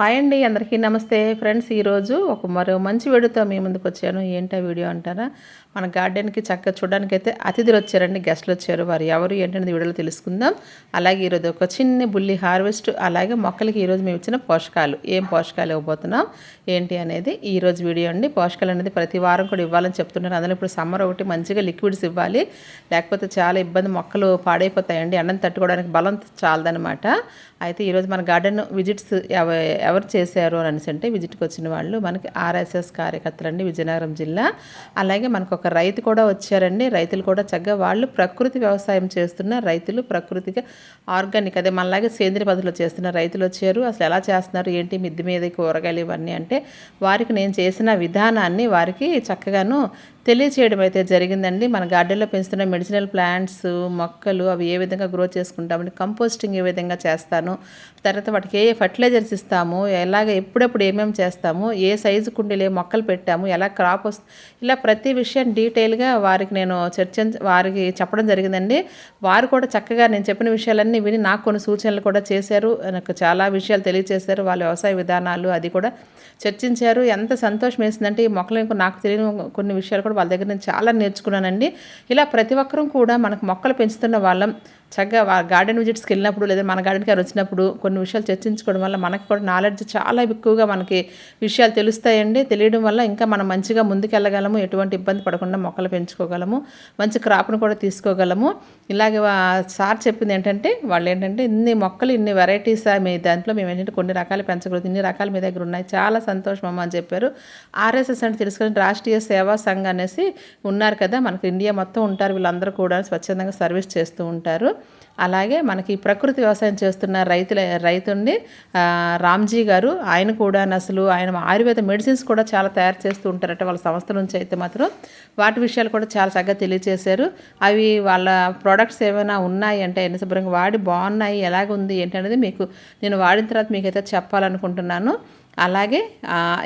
Hi అండి అందరికీ నమస్తే. ఫ్రెండ్స్ ఈరోజు ఒక మరో మంచి వీడియోతో మీ ముందుకు వచ్చాను. ఏంటా వీడియో అంటారా? మన గార్డెన్కి చక్కగా చూడడానికి అయితే అతిథులు వచ్చారండి గెస్ట్లు వచ్చారు. వారు ఎవరు ఏంటనేది వీడియోలో తెలుసుకుందాం. అలాగే ఈరోజు ఒక చిన్న బుల్లి హార్వెస్ట్ అలాగే మొక్కలకి ఈరోజు మేము ఇచ్చిన పోషకాలు. ఏం పోషకాలు ఇవ్వబోతున్నాం? ఏంటి అనేది ఈరోజు వీడియో అండి. పోషకాలు అనేది ప్రతి వారం కూడా ఇవ్వాలని చెప్తున్నారు. అందులో ఇప్పుడు సమ్మర్ ఒకటి మంచిగా లిక్విడ్స్ ఇవ్వాలి. లేకపోతే చాలా ఇబ్బంది మొక్కలు పాడైపోతాయండి. ఎండను తట్టుకోవడానికి బలం చాలదనమాట అయితే ఈరోజు మన గార్డెన్ విజిట్స్ ఎవ ఎవరు చేశారు అని అనేసి అంటే విజిట్కి వచ్చిన వాళ్ళు మనకి ఆర్ఎస్ఎస్ కార్యకర్తలండి విజయనగరం జిల్లా. అలాగే మనకు ఒక రైతు కూడా వచ్చారండి. రైతులు కూడా చక్కగా వాళ్ళు ప్రకృతి వ్యవసాయం చేస్తున్న రైతులు ప్రకృతిగా ఆర్గానిక్ అదే మనలాగే సేంద్రియ పద్ధతిలో చేస్తున్న రైతులు వచ్చారు. అసలు ఎలా చేస్తున్నారు? ఏంటి మిద్ది మీద కూరగాయలు ఇవన్నీ అంటే వారికి నేను చేసిన విధానాన్ని వారికి చక్కగాను తెలియచేయడం అయితే జరిగిందండి. మన గార్డెన్లో పెంచుతున్న మెడిసినల్ ప్లాంట్స్ మొక్కలు అవి ఏ విధంగా గ్రో చేసుకుంటామని కంపోస్టింగ్ ఏ విధంగా చేస్తాను తర్వాత వాటికి ఏ ఫర్టిలైజర్స్ ఇస్తాము ఎలాగ ఎప్పుడెప్పుడు ఏమేమి చేస్తాము ఏ సైజు కుండీలు ఏ మొక్కలు పెట్టాము ఎలా క్రాప్ వస్తు ఇలా ప్రతి విషయం డీటెయిల్గా వారికి నేను చర్చ వారికి చెప్పడం జరిగిందండి. వారు కూడా చక్కగా నేను చెప్పిన విషయాలన్నీ విని నాకు కొన్ని సూచనలు కూడా చేశారు. నాకు చాలా విషయాలు తెలియజేశారు వాళ్ళ వ్యవసాయ విధానాలు అది కూడా చర్చించారు. ఎంత సంతోషం వేసిందంటే ఈ మొక్కలు నాకు తెలియని కొన్ని విషయాలు కూడా వాళ్ళ దగ్గర నేను చాలా నేర్చుకున్నానండి. ఇలా ప్రతి ఒక్కరూ కూడా మనకు మొక్కలు పెంచుతున్న వాళ్ళం చక్కగా వా- గార్డెన్ విజిట్స్కి వెళ్ళినప్పుడు లేదా మన గార్డెన్కి ఎవరు వచ్చినప్పుడు కొన్ని విషయాలు చర్చించుకోవడం వల్ల మనకు కూడా నాలెడ్జ్ చాలా ఎక్కువగా మనకి విషయాలు తెలుస్తాయండి. తెలియడం వల్ల ఇంకా మనం మంచిగా ముందుకెళ్ళగలము ఎటువంటి ఇబ్బంది పడకుండా మొక్కలు పెంచుకోగలము మంచి క్రాప్ను కూడా తీసుకోగలము. ఇలాగే సార్ చెప్పింది ఏంటంటే వాళ్ళు ఏంటంటే ఇన్ని మొక్కలు ఇన్ని వెరైటీస్ మీ దాంట్లో మేము ఏంటంటే కొన్ని రకాలు పెంచకూడదు ఇన్ని రకాలు మీ దగ్గర ఉన్నాయి చాలా సంతోషం అమ్మ అని చెప్పారు. ఆర్ఎస్ఎస్ అంటే తెలుసుకుని రాష్ట్రీయ సేవా సంఘ్ అనేసి ఉన్నారు కదా మనకు ఇండియా మొత్తం ఉంటారు వీళ్ళందరూ కూడా స్వచ్ఛందంగా సర్వీస్ చేస్తూ ఉంటారు. అలాగే మనకి ప్రకృతి వ్యవసాయం చేస్తున్న రైతుల రైతుండి రామ్జీ గారు ఆయన కూడా అసలు ఆయన ఆయుర్వేద మెడిసిన్స్ కూడా చాలా తయారు చేస్తూ ఉంటారట వాళ్ళ సంస్థ నుంచి అయితే మాత్రం. వాటి విషయాలు కూడా చాలా చక్కగా తెలియజేశారు అవి వాళ్ళ ప్రోడక్ట్స్ ఏమైనా ఉన్నాయి అంటే ఎన్ని శుభ్రంగా వాడి బాగున్నాయి ఎలాగుంది ఏంటనేది మీకు నేను వాడిన తర్వాత మీకైతే చెప్పాలనుకుంటున్నాను. అలాగే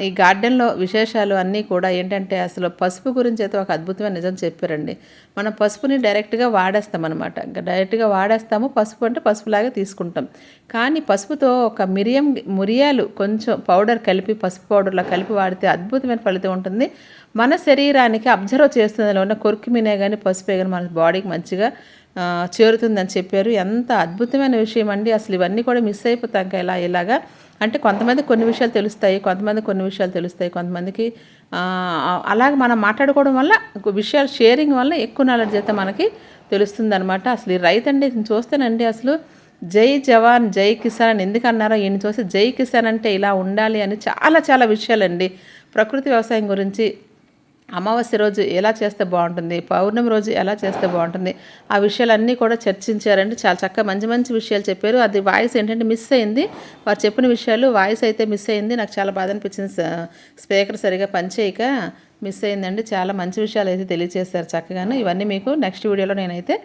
ఈ గార్డెన్లో విశేషాలు అన్నీ కూడా ఏంటంటే అసలు పసుపు గురించి అయితే ఒక అద్భుతమైన నిజం చెప్పారండి. మనం పసుపుని డైరెక్ట్గా వాడేస్తాం అనమాట డైరెక్ట్గా వాడేస్తాము పసుపు అంటే పసుపులాగా తీసుకుంటాం. కానీ పసుపుతో ఒక మిరియం మిరియాలు కొంచెం పౌడర్ కలిపి పసుపు పౌడర్లో కలిపి వాడితే అద్భుతమైన ఫలితం ఉంటుంది. మన శరీరానికి అబ్జర్వ్ చేస్తుంది ఉన్న ఉన్న కొరికిమినే కానీ పసుపే కానీ మన బాడీకి మంచిగా చేరుతుందని చెప్పారు. ఎంత అద్భుతమైన విషయం అండి. అసలు ఇవన్నీ కూడా మిస్ అయిపోతాం ఇలా ఇలాగా. అంటే కొంతమంది కొన్ని విషయాలు తెలుస్తాయి కొంతమంది కొన్ని విషయాలు తెలుస్తాయి. కొంతమందికి అలాగే మనం మాట్లాడుకోవడం వల్ల విషయాలు షేరింగ్ వల్ల ఎక్కువ నాలెడ్జ్ అయితే మనకి తెలుస్తుంది అనమాట అసలు ఈ రైతు అండి చూస్తేనండి అసలు. జై జవాన్ జై కిసాన్ అని ఎందుకు అన్నారో ఈయన చూసి జై కిసాన్ అంటే ఇలా ఉండాలి అని చాలా చాలా విషయాలండి. ప్రకృతి వ్యవసాయం గురించి అమావాస్య రోజు ఎలా చేస్తే బాగుంటుంది? పౌర్ణమి రోజు ఎలా చేస్తే బాగుంటుంది? ఆ విషయాలన్నీ కూడా చర్చించారండి. చాలా చక్కగా మంచి మంచి విషయాలు చెప్పారు. అది వాయిస్ ఏంటంటే మిస్ అయింది. వారు చెప్పిన విషయాలు వాయిస్ అయితే మిస్ అయింది. నాకు చాలా బాధ అనిపించింది. స్పీకర్ సరిగా పనిచేయక మిస్ అయిందండి. చాలా మంచి విషయాలు అయితే తెలియజేశారు చక్కగాను. ఇవన్నీ మీకు నెక్స్ట్ వీడియోలో నేనైతే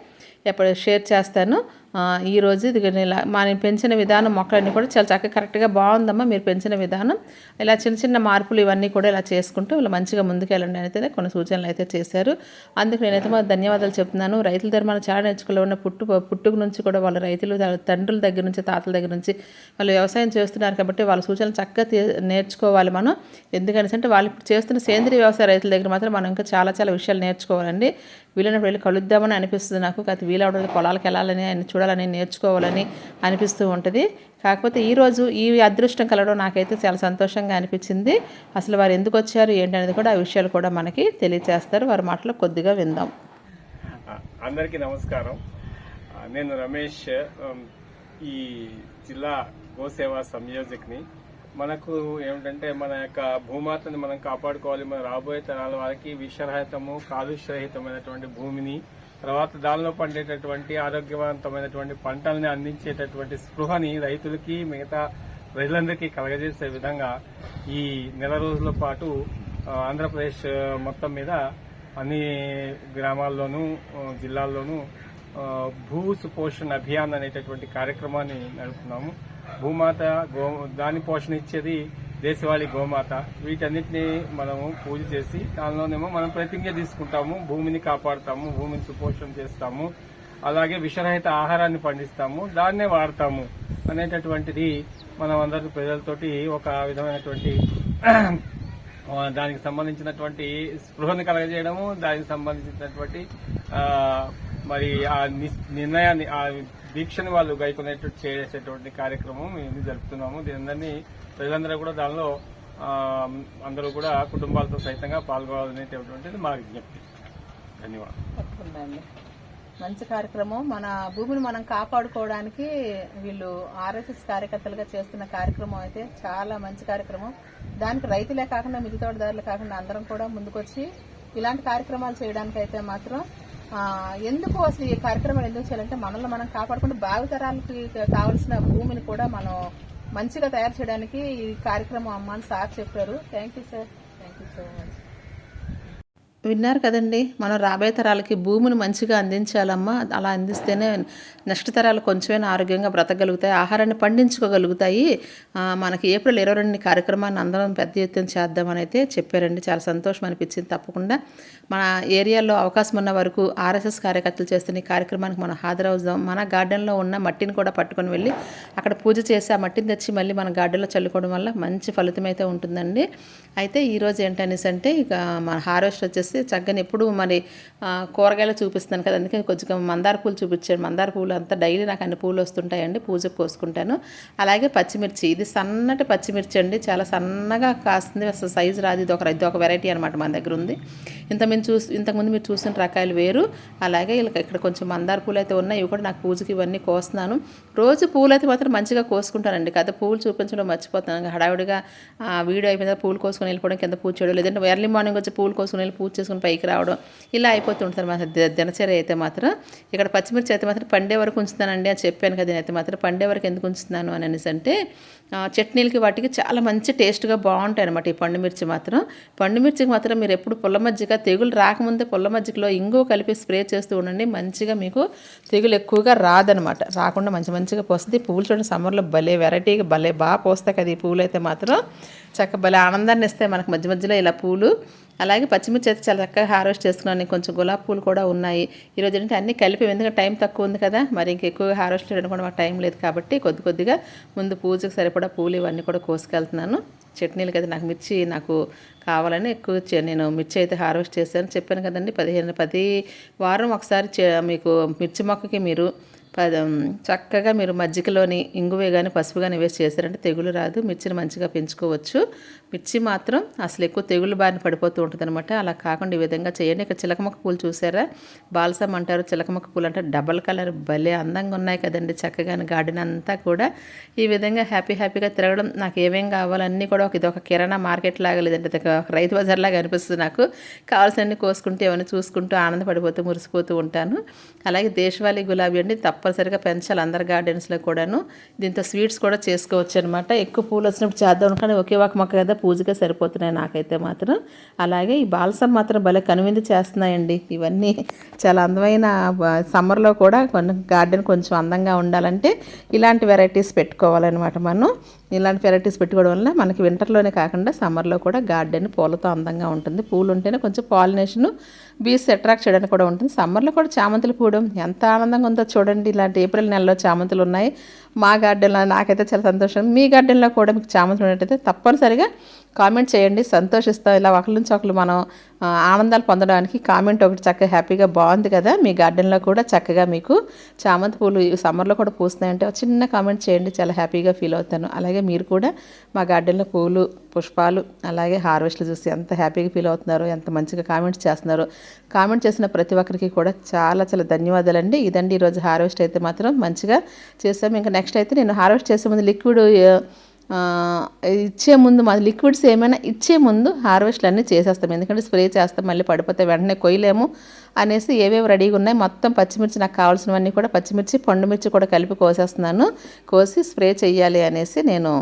ఎప్పుడు షేర్ చేస్తాను. ఈరోజు ఈ రోజు ఇది ఇలా మనం పెంచిన విధానం మొక్కలన్నీ కూడా చాలా చక్కగా కరెక్ట్గా బాగుందమ్మా మీరు పెంచిన విధానం. ఇలా చిన్న చిన్న మార్పులు ఇవన్నీ కూడా ఇలా చేసుకుంటూ ఇలా మంచిగా ముందుకెళ్ళండి అయితే కొన్ని సూచనలు అయితే చేశారు. అందుకు నేనైతే మా ధన్యవాదాలు చెప్తున్నాను. రైతుల దగ్గర మనం చాలా నేర్చుకోవాలి ఉన్న పుట్టు పుట్టుకు నుంచి కూడా వాళ్ళ రైతులు తండ్రుల దగ్గర నుంచి తాతల దగ్గర నుంచి వాళ్ళు వ్యవసాయం చేస్తున్నారు కాబట్టి వాళ్ళ సూచనలు చక్కగా నేర్చుకోవాలి మనం. ఎందుకంటే అంటే వాళ్ళు ఇప్పుడు చేస్తున్న సేంద్రీయ వ్యవసాయ రైతుల దగ్గర మాత్రం మనం ఇంకా చాలా చాలా విషయాలు నేర్చుకోవాలండి. వీలైనప్పుడు వెళ్ళి కలుద్దామని అనిపిస్తుంది నాకు. కాదు వీలవడం పొలాలకు వెళ్ళాలని ఆయన చూడాలని నేర్చుకోవాలని అనిపిస్తూ ఉంటుంది. కాకపోతే ఈరోజు ఈ అదృష్టం కలవడం నాకైతే చాలా సంతోషంగా అనిపించింది. అసలు వారు ఎందుకు వచ్చారు ఏంటనేది కూడా ఆ విషయాలు కూడా మనకి తెలియజేస్తారు వారి మాటలో కొద్దిగా విందాం. అందరికీ నమస్కారం. నేను రమేష్ ఈ జిల్లా గోసేవా సంయోజక్ని. మనకు ఏమిటంటే మన యొక్క భూమాతని మనం కాపాడుకోవాలి. మన రాబోయే తరాల వారికి విషరహితము కాలుష్యరహితమైనటువంటి భూమిని తర్వాత దానిలో పండేటటువంటి ఆరోగ్యవంతమైనటువంటి పంటల్ని అందించేటటువంటి స్పృహని రైతులకి మిగతా ప్రజలందరికీ కలగజేసే విధంగా ఈ నెల రోజుల పాటు ఆంధ్రప్రదేశ్ మొత్తం మీద అన్ని గ్రామాల్లోనూ జిల్లాల్లోనూ భూ సుపోషణ అభియాన్ అనేటటువంటి కార్యక్రమాన్ని నడుపుతున్నాము. భూమాత గో దాని పోషణ ఇచ్చేది దేశవాళీ గోమాత. వీటన్నిటిని మనము పూజ చేసి దానిలోనేమో మనం ప్రతిజ్ఞ తీసుకుంటాము భూమిని కాపాడుతాము భూమిని సుపోషణ చేస్తాము. అలాగే విషరహిత ఆహారాన్ని పండిస్తాము దాన్నే వాడతాము అనేటటువంటిది మనం అందరి ప్రజలతోటి ఒక విధమైనటువంటి దానికి సంబంధించినటువంటి స్పృహను కలగజేయడము దానికి సంబంధించినటువంటి మరి ఆ ని- నిర్ణయాన్ని ఆ దీక్షని వాళ్ళు గైకొనేటట్టు చేసేటువంటి కార్యక్రమం మేము జరుపుతున్నాము. దీని ప్రజలందరూ కూడా దానిలో అందరూ కూడా కుటుంబాలతో సైతంగా పాల్గొనేటటువంటిది మా విజ్ఞప్తి. ధన్యవాదాలు. అండి. మంచి కార్యక్రమం. మన భూమిని మనం కాపాడుకోవడానికి వీళ్ళు ఆర్ఎస్ఎస్ కార్యకర్తలుగా చేస్తున్న కార్యక్రమం అయితే చాలా మంచి కార్యక్రమం. దానికి రైతులే కాకుండా మిగతా కాకుండా అందరం కూడా ముందుకొచ్చి ఇలాంటి కార్యక్రమాలు చేయడానికి అయితే మాత్రం ఎందుకు అసలు ఈ కార్యక్రమాలు ఎందుకు చేయాలంటే మనల్ని మనం కాపాడుకుంటూ భావితరాలకి కావాల్సిన భూమిని కూడా మనం మంచిగా తయారు చేయడానికి ఈ కార్యక్రమం అమ్మ అని సార్ చెప్పారు. Thank you sir thank you so much విన్నారు కదండి. మనం రాబోయే తరాలకి భూమిని మంచిగా అందించాలమ్మా. అలా అందిస్తేనే నెక్స్ట్ తరాలు కొంచెమైనా ఆరోగ్యంగా బ్రతకగలుగుతాయి ఆహారాన్ని పండించుకోగలుగుతాయి. మనకి ఏప్రిల్ ఇరవై రెండు కార్యక్రమాన్ని అందరం పెద్ద ఎత్తున చేద్దామని అయితే చెప్పారండి. చాలా సంతోషం అనిపించింది తప్పకుండా. మన ఏరియాలో అవకాశం ఉన్న వరకు ఆర్ఎస్ఎస్ కార్యకర్తలు చేస్తున్న ఈ కార్యక్రమానికి మనం హాజరవుదాం. మన గార్డెన్లో ఉన్న మట్టిని కూడా పట్టుకొని వెళ్ళి అక్కడ పూజ చేసి ఆ మట్టిని తెచ్చి మళ్ళీ మన గార్డెన్లో చల్లుకోవడం వల్ల మంచి ఫలితం అయితే ఉంటుందండి. అయితే ఈరోజు ఏంటనేసి అంటే ఇక మన హార్వెస్ట్ వచ్చేసి చక్కని ఎప్పుడు మరి కూరగాయలు చూపిస్తాను కదా. అందుకే కొంచెం మందార పూలు చూపించాడు మందార పూలు అంతా డైలీ నాకు అన్ని పూలు వస్తుంటాయండి. పూజకు కోసుకుంటాను అలాగే పచ్చిమిర్చి. ఇది సన్నటి పచ్చిమిర్చి అండి. చాలా సన్నగా కాస్తుంది. అసలు సైజు రాదు. ఇది ఒక ఇది ఒక వెరైటీ అనమాట మన దగ్గర ఉంది. ఇంతకుముందు చూసి ఇంతకుముందు మీరు చూసిన రకాయలు వేరు. అలాగే వీళ్ళకి ఇక్కడ కొంచెం మందార పూలు అయితే ఉన్నాయి. ఇవి కూడా నాకు పూజకి ఇవన్నీ కోస్తున్నాను. రోజు పూలు అయితే మాత్రం మంచిగా కోసుకుంటానండి. కదా పూలు చూపించడం మర్చిపోతాను హడావిడిగా వీడియో అయిపోయిన పూలు కోసుకొని వెళ్ళిపోవడం కింద పూజ చేయడం. లేదంటే ఎర్లీ మార్నింగ్ వచ్చి పూలు కోసుకొని వెళ్ళి పూజ చేసుకుని పైకి రావడం ఇలా అయిపోతుంటుంది మా దినచర్య అయితే మాత్రం ఇక్కడ పచ్చిమిర్చి అయితే మాత్రం పండే వరకు ఉంచుతానండి అని చెప్పాను కదా నేనైతే మాత్రం. పండే వరకు ఎందుకు ఉంచుతున్నాను అని అనేసి అంటే చట్నీలకి వాటికి చాలా మంచి టేస్ట్గా బాగుంటాయి అనమాట ఈ పండు మిర్చి మాత్రం. పండు మిర్చికి మాత్రం మీరు ఎప్పుడు పుల్ల మజ్జిగ తెగులు రాకముందే పుల్ల మజ్జిగలో ఇంగు కలిపి స్ప్రే చేస్తూ ఉండండి. మంచిగా మీకు తెగులు ఎక్కువగా రాదనమాట రాకుండా మంచి మంచిగా పోస్తుంది. పువ్వులు చూడండి సమ్మర్లో భలే వెరైటీగా భలే బాగా పోస్తాయి కదా ఈ పూలు అయితే మాత్రం. చక్క భలే ఆనందాన్ని ఇస్తాయి మనకు మధ్య మధ్యలో ఇలా పూలు. అలాగే పచ్చిమిర్చి అయితే చాలా చక్కగా హార్వెస్ట్ చేసుకున్నాను కొంచెం గులాబీ పూలు కూడా ఉన్నాయి. ఈరోజు ఏంటంటే అన్నీ కలిపి ఎందుకంటే టైం తక్కువ ఉంది కదా మరి ఇంక ఎక్కువగా హార్వెస్ట్ చేయడానికి కూడా మాకు టైం లేదు కాబట్టి కొద్ది కొద్దిగా ముందు పూజకు సరిపడా పూలు ఇవన్నీ కూడా కోసుకెళ్తున్నాను. చట్నీలు కదా నాకు మిర్చి నాకు కావాలని ఎక్కువ నేను మిర్చి అయితే హార్వెస్ట్ చేశాను. చెప్పాను కదండి పదిహేను పది వారం ఒకసారి చే- మీకు మిర్చి మొక్కకి మీరు చక్కగా మీరు మజ్జిగలోని ఇంగువే కానీ పసుపు కానీ వేసి చేశారంటే తెగులు రాదు. మిర్చిని మంచిగా పెంచుకోవచ్చు. మిర్చి మాత్రం అసలు ఎక్కువ తెగులు బారిన పడిపోతూ ఉంటుంది అనమాట అలా కాకుండా ఈ విధంగా చేయండి. ఇక్కడ చిలకమొక్క పూలు చూసారా? బాల్సం అంటారు చిలకమొక్క పూలు అంటే డబల్ కలర్ భలే అందంగా ఉన్నాయి కదండి. చక్కగా గార్డెన్ అంతా కూడా ఈ విధంగా హ్యాపీ హ్యాపీగా తిరగడం నాకు ఏమేం కావాలన్నీ కూడా ఒక ఇది ఒక కిరాణా మార్కెట్ లాగా లేదంటే ఒక రైతు బజార్ లాగా అనిపిస్తుంది నాకు. కావాల్సినన్ని కోసుకుంటూ ఏమైనా చూసుకుంటూ ఆనందపడిపోతూ మురిసిపోతూ ఉంటాను. అలాగే దేశవాళీ గులాబీ అండి తప్పనిసరిగా పెంచాలి అందరి గార్డెన్స్లో కూడాను. దీంతో స్వీట్స్ కూడా చేసుకోవచ్చు అనమాట ఎక్కువ పూలు వచ్చినప్పుడు చేద్దాం కానీ ఒకే ఒక మొక్క కదా పూజగా సరిపోతున్నాయి నాకైతే మాత్రం. అలాగే ఈ బాల్సం మాత్రం భలే కనువిందు చేస్తున్నాయండి. ఇవన్నీ చాలా అందమైన సమ్మర్లో కూడా కొన్ని గార్డెన్ కొంచెం అందంగా ఉండాలంటే ఇలాంటి వెరైటీస్ పెట్టుకోవాలన్నమాట మనం. ఇలాంటి వెరైటీస్ పెట్టుకోవడం వల్ల మనకి వింటర్లోనే కాకుండా సమ్మర్లో కూడా గార్డెన్ పూలతో అందంగా ఉంటుంది. పూలు ఉంటేనే కొంచెం పాలినేషన్ బీస్ అట్రాక్ట్ చేయడానికి కూడా ఉంటుంది. సమ్మర్లో కూడా చామంతులు పూయడం ఎంత ఆనందంగా ఉందో చూడండి. ఇలాంటి ఏప్రిల్ నెలలో చామంతులు ఉన్నాయి. మా గార్డెన్లో నాకైతే చాలా సంతోషం. మీ గార్డెన్లో కూడా మీకు చామంతులు ఉన్నట్టయితే తప్పనిసరిగా కామెంట్ చేయండి. సంతోషిస్తాం. ఇలా ఒకరి నుంచి ఒకరు మనం ఆనందాలు పొందడానికి కామెంట్ ఒకటి చక్కగా హ్యాపీగా బాగుంది కదా. మీ గార్డెన్లో కూడా చక్కగా మీకు చామంతి పూలు సమ్మర్లో కూడా పూస్తున్నాయంటే చిన్న కామెంట్ చేయండి. చాలా హ్యాపీగా ఫీల్ అవుతాను. అలాగే మీరు కూడా మా గార్డెన్లో పూలు పుష్పాలు అలాగే హార్వెస్ట్లు చూసి ఎంత హ్యాపీగా ఫీల్ అవుతున్నారో ఎంత మంచిగా కామెంట్స్ చేస్తున్నారో కామెంట్ చేసిన ప్రతి ఒక్కరికి కూడా చాలా చాలా ధన్యవాదాలండి. ఇదండి ఈరోజు హార్వెస్ట్ అయితే మాత్రం మంచిగా చేసాము ఇంకా నెక్స్ట్ అయితే నేను హార్వెస్ట్ చేసే ముందు లిక్విడ్ ఇచ్చే ముందు మా లిక్విడ్స్ ఏమైనా ఇచ్చే ముందు హార్వెస్ట్లు అన్నీ చేసేస్తాం. ఎందుకంటే స్ప్రే చేస్తాం మళ్ళీ పడిపోతే వెంటనే కొయ్యలేము అనేసి ఏవేవి రెడీగా ఉన్నాయి. మొత్తం పచ్చిమిర్చి నాకు కావాల్సినవన్నీ కూడా పచ్చిమిర్చి పండుమిర్చి కూడా కలిపి కోసేస్తున్నాను. కోసి స్ప్రే చేయాలి అనేసి నేను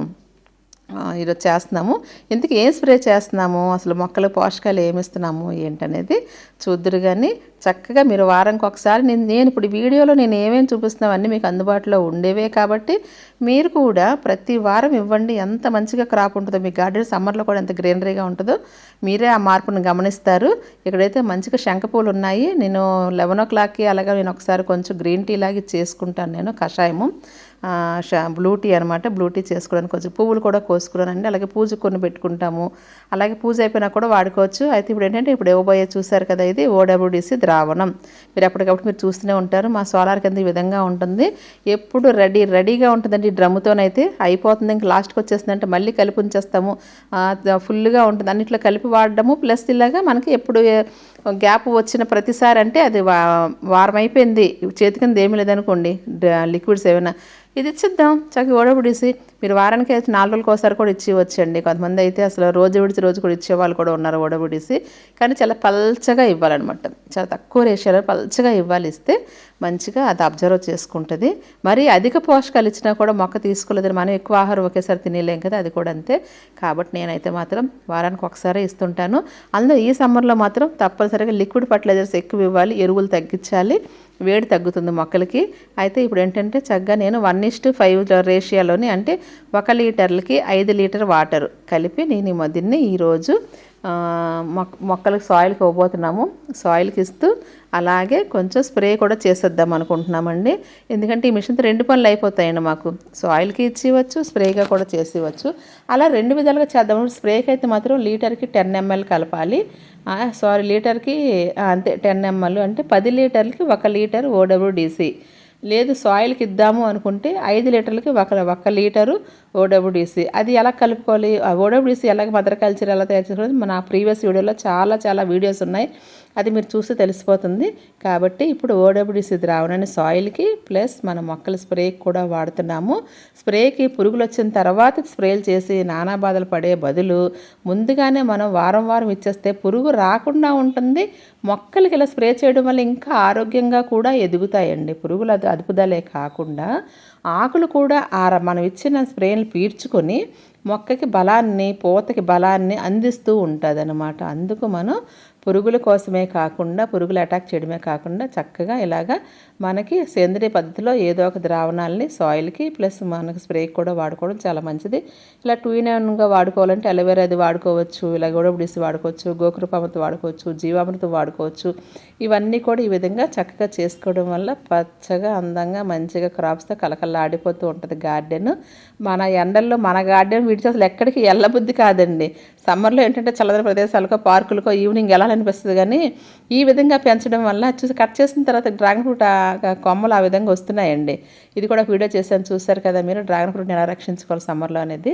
ఈరోజు చేస్తున్నాము. ఇంతకు ఏం స్ప్రే చేస్తున్నాము? అసలు మొక్కలు పోషకాలు ఏమిస్తున్నాము ఏంటనేది చూద్దరు కానీ చక్కగా మీరు వారానికి ఒకసారి నేను నేను ఇప్పుడు వీడియోలో నేను ఏమేమి చూపిస్తున్నావు అన్నీ మీకు అందుబాటులో ఉండేవే కాబట్టి మీరు కూడా ప్రతి వారం ఇవ్వండి. ఎంత మంచిగా క్రాప్ ఉంటుందో మీ గార్డెన్ సమ్మర్లో కూడా ఎంత గ్రీనరీగా ఉంటుందో మీరే ఆ మార్పును గమనిస్తారు. ఇక్కడైతే మంచిగా శంఖపూలు ఉన్నాయి. నేను లెవెన్ ఓ క్లాక్కి అలాగే నేను ఒకసారి కొంచెం గ్రీన్ టీ లాగా చేసుకుంటాను నేను కషాయము. బ్లూ టీ అనమాట బ్లూ టీ చేసుకోవడానికి కొంచెం పువ్వులు కూడా కోసుకున్నానండి అలాగే పూజ కొన్ని పెట్టుకుంటాము. అలాగే పూజ అయిపోయినా కూడా వాడుకోవచ్చు. అయితే ఇప్పుడు ఏంటంటే ఇప్పుడు ఇవ్వబోయే చూసారు కదా ఇది? ఓడబ్ల్యూడిసి ద్రావణం. మీరు ఎప్పటికప్పుడు మీరు చూస్తూనే ఉంటారు. మా సోలార్ కింద ఈ విధంగా ఉంటుంది. ఎప్పుడు రెడీ రెడీగా ఉంటుందండి డ్రమ్ముతోనైతే. అయిపోతుంది. ఇంకా లాస్ట్కి వచ్చేస్తుందంటే మళ్ళీ కలిపి ఉంచేస్తాము. ఫుల్గా ఉంటుంది. అన్నిట్లో కలిపి వాడడము. ప్లస్ ఇలాగా మనకి ఎప్పుడు గ్యాప్ వచ్చిన ప్రతిసారి అంటే అది వా వారం అయిపోయింది. చేతికింద ఏమీ లేదనుకోండి. లిక్విడ్స్ ఏమైనా ఇది ఇచ్చిద్దాం చక్కగా ఓడబుడిసి మీరు వారానికి అయితే నాలుగు రోజులకి ఒకసారి కూడా ఇచ్చి వచ్చండి కొంతమంది అయితే అసలు రోజు విడిచి రోజు కూడా ఇచ్చేవాళ్ళు కూడా ఉన్నారు ఓడబుడిసి కానీ చాలా పల్చగా ఇవ్వాలన్నమాట. చాలా తక్కువ రేషియోలో పల్చగా ఇవ్వాలి ఇస్తే మంచిగా అది అబ్జర్వ్ చేసుకుంటుంది. మరి అధిక పోషకాలు ఇచ్చినా కూడా మొక్క తీసుకోలేదని మనం ఎక్కువ ఆహారం ఒకేసారి తినేలేం కదా అది కూడా అంతే. కాబట్టి నేనైతే మాత్రం వారానికి ఒకసారి ఇస్తుంటాను. అందులో ఈ సమ్మర్లో మాత్రం తప్పనిసరిగా లిక్విడ్ ఫర్టిలైజర్స్ ఎక్కువ ఇవ్వాలి ఎరువులు తగ్గించాలి వేడి తగ్గుతుంది మొక్కలకి. అయితే ఇప్పుడు ఏంటంటే చక్కగా నేను వన్ ఇస్ట్ ఫైవ్ రేషియాలోని అంటే ఒక లీటర్లకి ఐదు లీటర్ వాటర్ కలిపి నేను ఈ మధ్యనే ఈరోజు మొక్క మొక్కలకు సాయిల్కి ఇవ్వబోతున్నాము సాయిల్కి ఇస్తూ అలాగే కొంచెం స్ప్రే కూడా చేసేద్దాం అనుకుంటున్నామండి. ఎందుకంటే ఈ మిషన్తో రెండు పనులు అయిపోతాయండి మాకు. సాయిల్కి ఇచ్చివచ్చు స్ప్రేగా కూడా చేసివచ్చు అలా రెండు విధాలుగా చేద్దాం. స్ప్రేకి అయితే మాత్రం లీటర్కి టెన్ ఎంఎల్ కలపాలి. సారీ లీటర్కి అంతే టెన్ ఎంఎల్ అంటే పది లీటర్లకి ఒక లీటర్ ఓడబ్ల్యూడిసి లేదు సాయిల్కి ఇద్దాము అనుకుంటే ఐదు లీటర్లకి ఒక ఒక లీటరు ఓడబ్ల్యూడిసి. అది ఎలా కలుపుకోవాలి? ఓడబ్ల్యూడిసి ఎలాగ మదర్ కల్చర్ ఎలా తయారు చేసుకోవాలి? మన ప్రీవియస్ వీడియోలో చాలా చాలా వీడియోస్ ఉన్నాయి. అది మీరు చూస్తే తెలిసిపోతుంది. కాబట్టి ఇప్పుడు ఓడబ్ల్యూడిసి ద్రావణాన్ని సాయిల్కి ప్లస్ మన మొక్కల స్ప్రేకి కూడా వాడుతున్నాము. స్ప్రేకి పురుగులు వచ్చిన తర్వాత స్ప్రేలు చేసి నానా బాధలు పడే బదులు ముందుగానే మనం వారం వారం ఇచ్చేస్తే పురుగు రాకుండా ఉంటుంది. మొక్కలకి ఇలా స్ప్రే చేయడం వల్ల ఇంకా ఆరోగ్యంగా కూడా ఎదుగుతాయండి. పురుగులు అది అదుపుదలే కాకుండా ఆకులు కూడా ఆ మనం ఇచ్చిన స్ప్రేని పీల్చుకొని మొక్కకి బలాన్ని పూతకి బలాన్ని అందిస్తూ ఉంటుంది అందుకు మనం పురుగుల కోసమే కాకుండా పురుగులు అటాక్ చేయడమే కాకుండా చక్కగా ఇలాగా మనకి సేంద్రియ పద్ధతిలో ఏదో ఒక ద్రావణాలని సాయిల్కి ప్లస్ మనకి స్ప్రేకి కూడా వాడుకోవడం చాలా మంచిది. ఇలా టూ ఇన్ వన్గా వాడుకోవాలంటే అలోవెరా అది వాడుకోవచ్చు ఇలా గోడబుడిసి వాడుకోవచ్చు గోకృపామృతం వాడుకోవచ్చు జీవామృతం వాడుకోవచ్చు. ఇవన్నీ కూడా ఈ విధంగా చక్కగా చేసుకోవడం వల్ల పచ్చగా అందంగా మంచిగా క్రాప్స్తో కలకల్లాడిపోతూ ఉంటుంది గార్డెన్ మన ఎండల్లో మన గార్డెన్ విడిచి అసలు ఎక్కడికి వెళ్ళబుద్ధి కాదండి. సమ్మర్లో ఏంటంటే చల్లదన ప్రదేశాలకో పార్కులకో ఈవినింగ్ వెళ్ళాలనిపిస్తుంది కానీ ఈ విధంగా పెంచడం వల్ల చూసి కట్ చేసిన తర్వాత డ్రాగన్ ఫ్రూట్ కొమ్మలు ఆ విధంగా వస్తున్నాయండి. ఇది కూడా వీడియో చేశాను చూస్తారు కదా మీరు డ్రాగన్ ఫ్రూట్ని ఎలా రక్షించుకోవాలి సమ్మర్లో అనేది.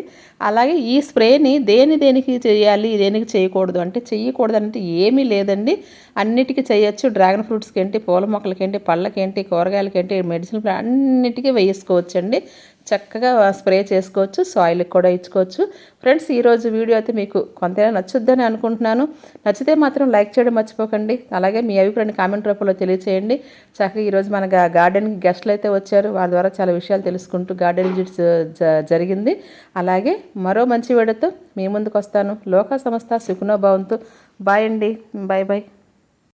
అలాగే ఈ స్ప్రేని దేని దేనికి చేయాలి దేనికి చేయకూడదు అంటే చేయకూడదు అంటే ఏమీ లేదండి. అన్నిటికీ చేయొచ్చు. డ్రాగన్ ఫ్రూట్స్కి ఏంటి పూల మొక్కలకేంటి పళ్ళకేంటి కూరగాయలకేంటి మెడిసిన్ అన్నిటికీ వేసుకోవచ్చండి. చక్కగా స్ప్రే చేసుకోవచ్చు సాయిల్కి కూడా ఇచ్చుకోవచ్చు. ఫ్రెండ్స్ ఈరోజు వీడియో అయితే మీకు కొంతైనా నచ్చుద్దని అనుకుంటున్నాను. నచ్చితే మాత్రం లైక్ చేయడం మర్చిపోకండి. అలాగే మీ అభిప్రాయాన్ని కామెంట్ రూపంలో తెలియచేయండి. చక్కగా ఈరోజు మన గార్డెన్కి గెస్ట్లు అయితే వచ్చారు. వారి ద్వారా చాలా విషయాలు తెలుసుకుంటూ గార్డెన్ విజిట్స్ uh, జ- జరిగింది. అలాగే మరో మంచి వీడియోతో మీ ముందుకు వస్తాను. లోక సంస్థ సుఖనో భవంతు. బాయ్ అండి. Bye bye